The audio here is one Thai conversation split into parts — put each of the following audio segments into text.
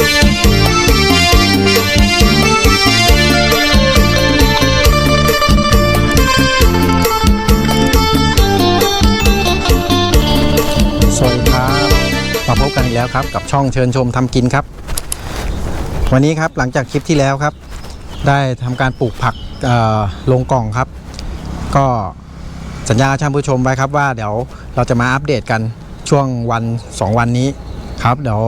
สวัสดีครับมาพบกันอีกแล้วครับ กับช่องเชิญชมทำกินครับ วันนี้ครับหลังจากคลิปที่แล้วครับ ได้ทำการปลูกผักลงกล่องครับ ก็สัญญาท่านผู้ชมไว้ครับว่าเดี๋ยวเราจะมาอัปเดตกันช่วงวัน 2 วันนี้ครับ เดี๋ยว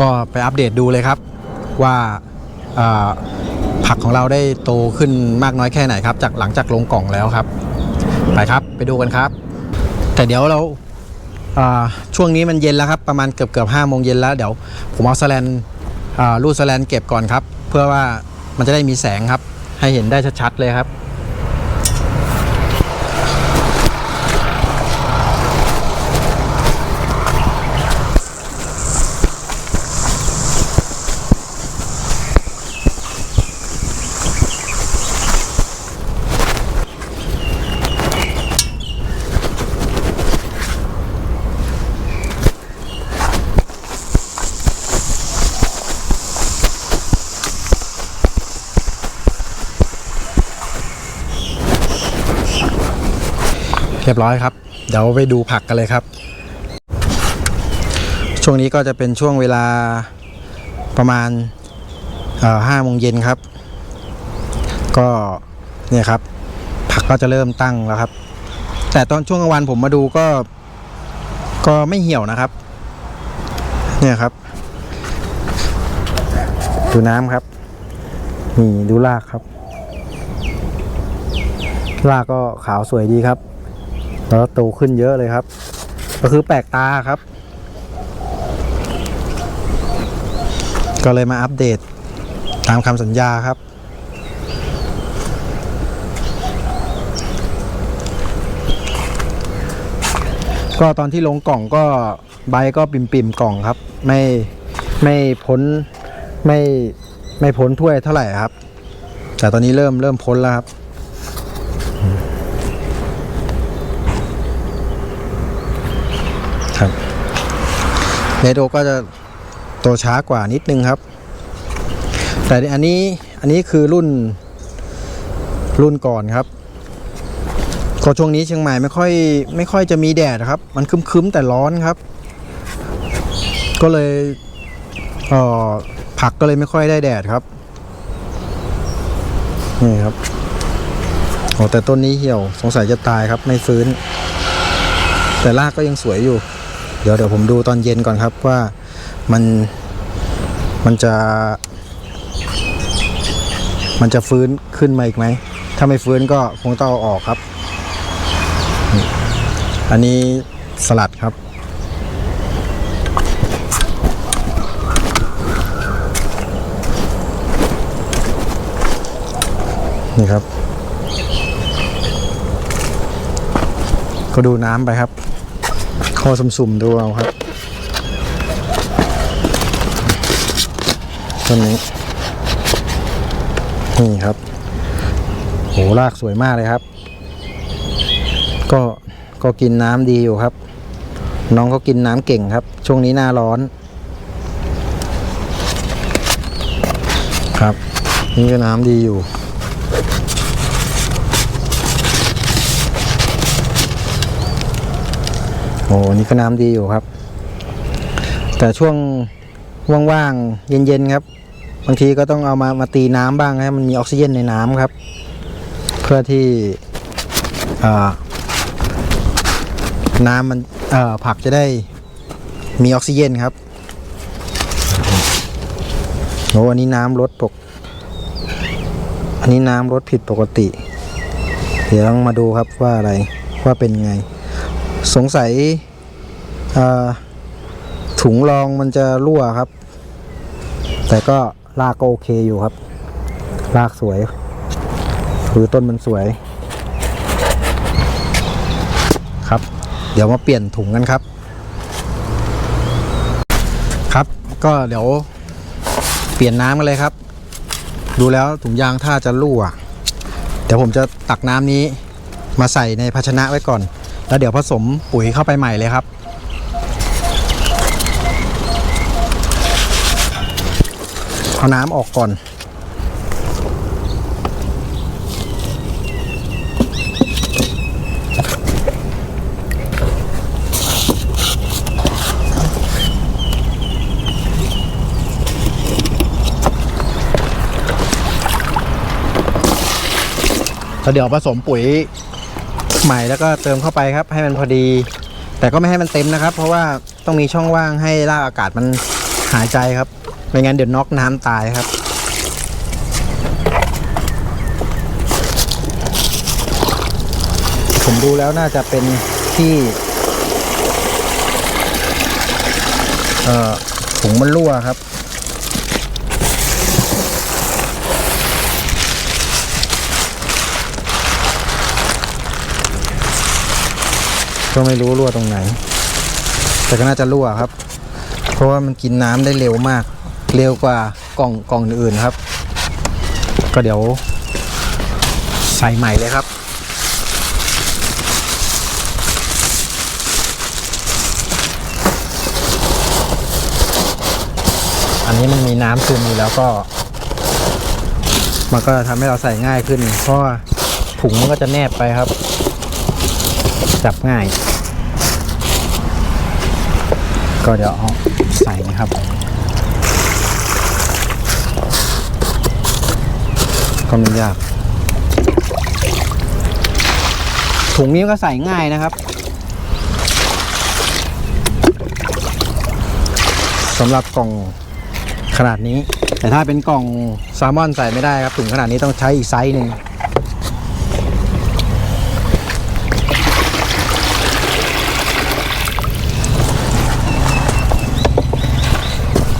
ก็ไปอัปเดตดูเลยครับว่าผักของเราได้โตขึ้นมากน้อยแค่ไหนครับ จากหลังจากลงกล่องแล้วครับ ไปครับไปดูกันครับ แต่เดี๋ยวเราช่วงนี้มันเย็นแล้วครับ ประมาณเกือบเกือบห้าโมงเย็นแล้วเดี๋ยวผมเอาสแลนรูดสแลนเก็บก่อนครับ เพื่อว่ามันจะได้มีแสงครับ ให้เห็นได้ชัดๆเลยครับ เรียบร้อยครับ เดี๋ยวไปดูผักกันเลยครับ ช่วงนี้ก็จะเป็นช่วงเวลาประมาณห้าโมงเย็นครับ ก็เนี่ยครับ ผักก็จะเริ่มตั้งแล้วครับ แต่ตอนช่วงกลางวันผมมาดูก็ ก็ไม่เหี่ยวนะครับ เนี่ยครับ ดูน้ำครับ นี่ดูรากครับรากก็ขาวสวยดีครับ แล้วโตขึ้นเยอะเลยครับ ก็คือแปลกตาครับ ก็เลยมาอัปเดตตามคำสัญญาครับ ก็ตอนที่ลงกล่องก็ใบก็ปิ่มปิ่มๆกล่องครับ ไม่ไม่พ้นไม่ไม่พ้นถ้วยเท่าไหร่ครับ แต่ตอนนี้เริ่มเริ่มพ้นแล้วครับ ครับเลโดก็จะโตช้ากว่านิดนึงครับ แต่อันนี้อันนี้คือรุ่นรุ่นก่อนครับ ก็ช่วงนี้เชียงใหม่ไม่ค่อยไม่ค่อยจะมีแดดครับ มันครึ้มๆแต่ร้อนครับ ก็เลยเอ่อผักก็เลยไม่ค่อยได้แดดครับ นี่ครับโอ้แต่ต้นนี้เหี่ยวสงสัยจะตายครับไม่ฟื้น แต่รากก็ยังสวยอยู่ ดี๋ยวเดี๋ยวผมดูตอนเย็นก่อนครับว่ามันมันจะ มันจะฟื้นขึ้นมาอีกไหม ถ้าไม่ฟื้นก็คงต้องเอาออกครับ อันนี้สลัดครับนี่ครับ ก็ดูน้ำไปครับ อสุ่มๆดูเอาครับต้นนี้นี่ครับโหรากสวยมากเลยครับ ก็ก็กินน้ำดีอยู่ครับ น้องเขากินน้ำเก่งครับ ช่วงนี้หน้าร้อน ครับ นี่ก็น้ำดีอยู่ โอ้นี่ก็น้ำดีอยู่ครับ แต่ช่วงว่างๆ เย็นๆ ครับ บางทีก็ต้องเอามามาตีน้ำบ้างให้มันมีออกซิเจนในน้ำครับ เพื่อที่น้ำมันผักจะได้มีออกซิเจนครับโอ้อันนี้น้ำลดปก อันนี้น้ำลดผิดปกติ เดี๋ยวต้องมาดูครับว่าอะไรว่าเป็นไง สงสัยถุงรองมันจะรั่วครับ แต่ก็รากก็โอเคอยู่ครับรากสวยคือต้นมันสวย ครับ เดี๋ยวมาเปลี่ยนถุงกันครับ ครับก็เดี๋ยวเปลี่ยนน้ำกันเลยครับ ดูแล้วถุงยางถ้าจะรั่วเดี๋ยวผมจะตักน้ำนี้มาใส่ในภาชนะไว้ก่อน แล้วเดี๋ยวผสมปุ๋ยเข้าไปใหม่เลยครับ เอาน้ำออกก่อน แล้วเดี๋ยวผสมปุ๋ย ใหม่แล้วก็เติมเข้าไปครับ ให้มันพอดี แต่ก็ไม่ให้มันเต็มนะครับ เพราะว่าต้องมีช่องว่างให้รากอากาศมันหายใจครับไม่งั้นเดี๋ยวน็อกน้ำตายครับผมดูแล้วน่าจะเป็นที่เอ่อถุงมันรั่วครับ ก็ไม่รู้รั่วตรงไหน แต่ก็น่าจะรั่วครับ เพราะว่ามันกินน้ำได้เร็วมาก เร็วกว่ากล่องกล่องอื่นครับ ก็เดี๋ยวใส่ใหม่เลยครับอันนี้มันมีน้ำซึมอยู่แล้วก็ มันก็ทำให้เราใส่ง่ายขึ้น เพราะถุงมันก็จะแนบไปครับ จับง่าย ก็เดี๋ยวเอาใส่นะครับ ก็ไม่ยาก ถุงนี้ก็ใส่ง่ายนะครับสำหรับกล่องขนาดนี้ แต่ถ้าเป็นกล่องแซลมอนใส่ไม่ได้ครับถุงขนาดนี้ต้องใช้อีกไซส์หนึ่ง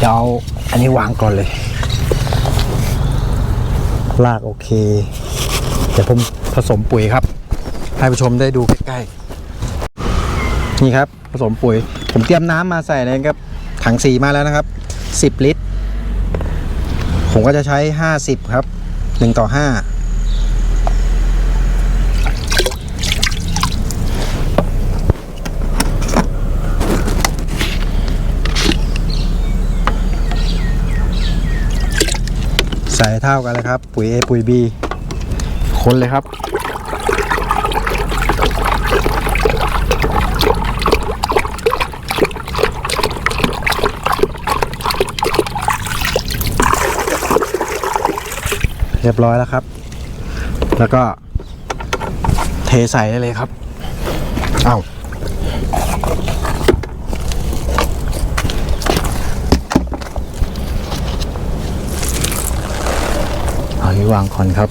เดี๋ยวเอาอันนี้วางก่อนเลย ลากโอเค เดี๋ยวผมผสมปุ๋ยครับ ให้ผู้ชมได้ดูใกล้ๆ นี่ครับผสมปุ๋ย ผมเตรียมน้ำมาใส่เลยครับ ถังสีมาแล้วนะครับ 10 ลิตร ผมก็จะใช้ 50 ครับ 1 ต่อ 5 ใส่เท่ากันเลยครับ ปุ๋ย A ปุ๋ย B คนเลยครับ เรียบร้อยแล้วครับ แล้วก็เทใส่ได้เลยครับ เอา้า เอา นี้วางก่อนครับ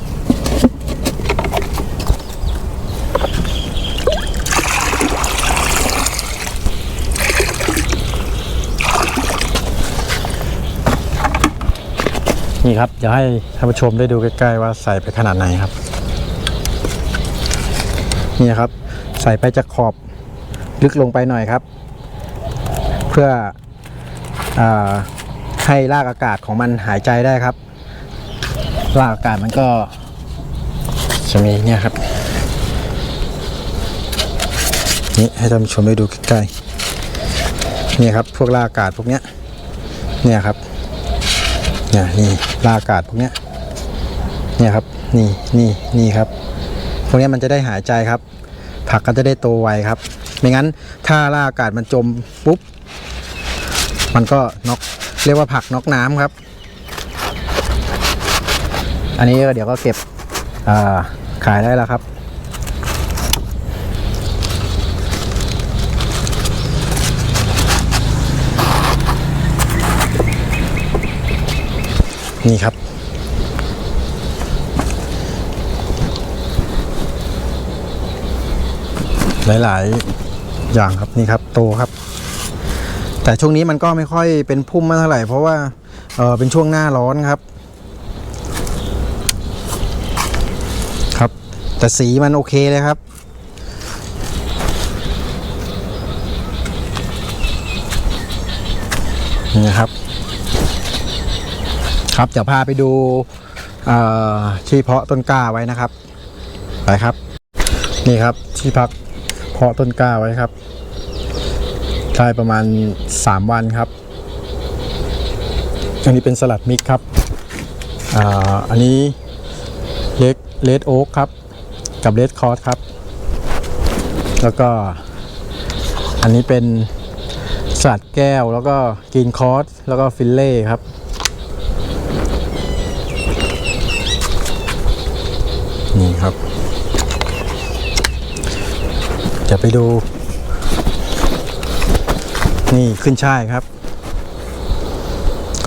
นี่ครับเดี๋ยวให้ท่านผู้ชมได้ดูใกล้ๆว่าใส่ไปขนาดไหนครับ นี่ครับ ใส่ไปจากขอบลึกลงไปหน่อยครับ เพื่ออให้รากอากาศของมันหายใจได้ครับ ราอากาศมันก็จะมีเนี่ยครับ นี่ให้ท่านผู้ชมได้ดูใกล้ๆนี่ครับพวกราอากาศพวกเนี้ยเนี่ยครับเนี่ยนี่ราอากาศพวกเนี้ยเนี่ยครับนี่นี่นี่ครับ พวกเนี้ยมันจะได้หายใจครับ ผักก็จะได้โตไวครับ ไม่งั้นถ้าราอากาศมันจมปุ๊บ มันก็น็อกเรียกว่าผักน็อกน้ำครับ อันนี้ก็เดี๋ยวก็เก็บาขายได้แล้วครับ นี่ครับ หลาย ๆ อย่างครับนี่ครับ โตครับ แต่ช่วงนี้มันก็ไม่ค่อยเป็นพุ่มมากเท่าไหร่ เพราะว่าเเป็นช่วงหน้าร้อนครับ แต่สีมันโอเคเลยครับ นี่ครับ ครับเดี๋ยวพาไปดูที่เพาะต้นกล้าไว้นะครับ ไปครับ นี่ครับที่พักเพาะต้นกล้าไว้ครับได้ประมาณ 3 วันครับ อันนี้เป็นสลัดมิกครับอ,อันนี้เลดเลดโอ๊กครับ กับเลดคอร์สครับ แล้วก็อันนี้เป็นสลัดแก้วแล้วก็กรีนคอร์สแล้วก็ฟิลเล่ครับนี่ครับ จะไปดู นี่ขึ้นช่ายครับ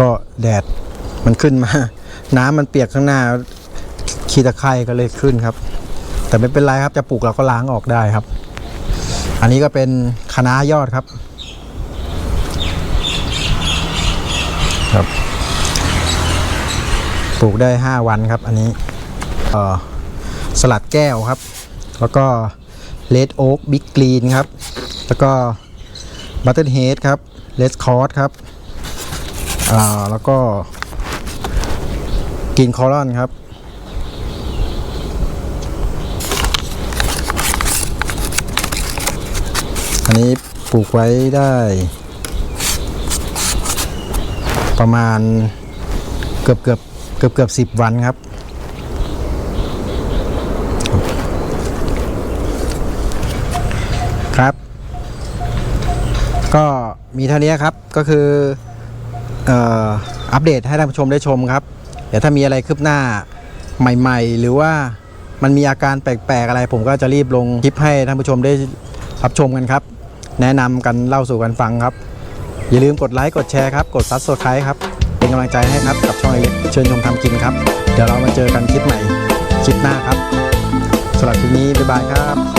ก็แดดมันขึ้นมา น้ำมันเปียกข้างหน้า ขี้ตะไคร่ก็เลยขึ้นครับ แต่ไม่เป็นไรครับจะปลูกเราก็ล้างออกได้ครับ อันนี้ก็เป็นคะน้ายอดครับ ครับ ปลูกได้ 5 วันครับ อันนี้เอ่อสลัดแก้วครับ แล้วก็เลดโอ๊กบิ๊กกรีนครับ แล้วก็บัตเทิลเฮดครับเลสคอร์สครับอ่าแล้วก็กินคอรอนครับ อันนี้ปลูกไว้ได้ ประมาณเกือบเกือบเกือบเกือบสิบวันครับ ครับ ก็มีเท่านี้ครับก็คืออัปเดตให้ท่านผู้ชมได้ชมครับ เดี๋ยวถ้ามีอะไรคืบหน้าใหม่ ๆ หรือว่ามันมีอาการแปลก ๆ อะไร ผมก็จะรีบลงคลิปให้ท่านผู้ชมได้รับชมกันครับ แนะนำกันเล่าสู่กันฟังครับ อย่าลืมกดไลค์กดแชร์ครับ กดซับสไครต์ครับ เป็นกำลังใจให้ครับกับช่องไอเล็กเชิญชมทำกินครับ เดี๋ยวเรามาเจอกันคลิปใหม่คลิปหน้าครับสำหรับคลิปนี้บ๊ายบายครับ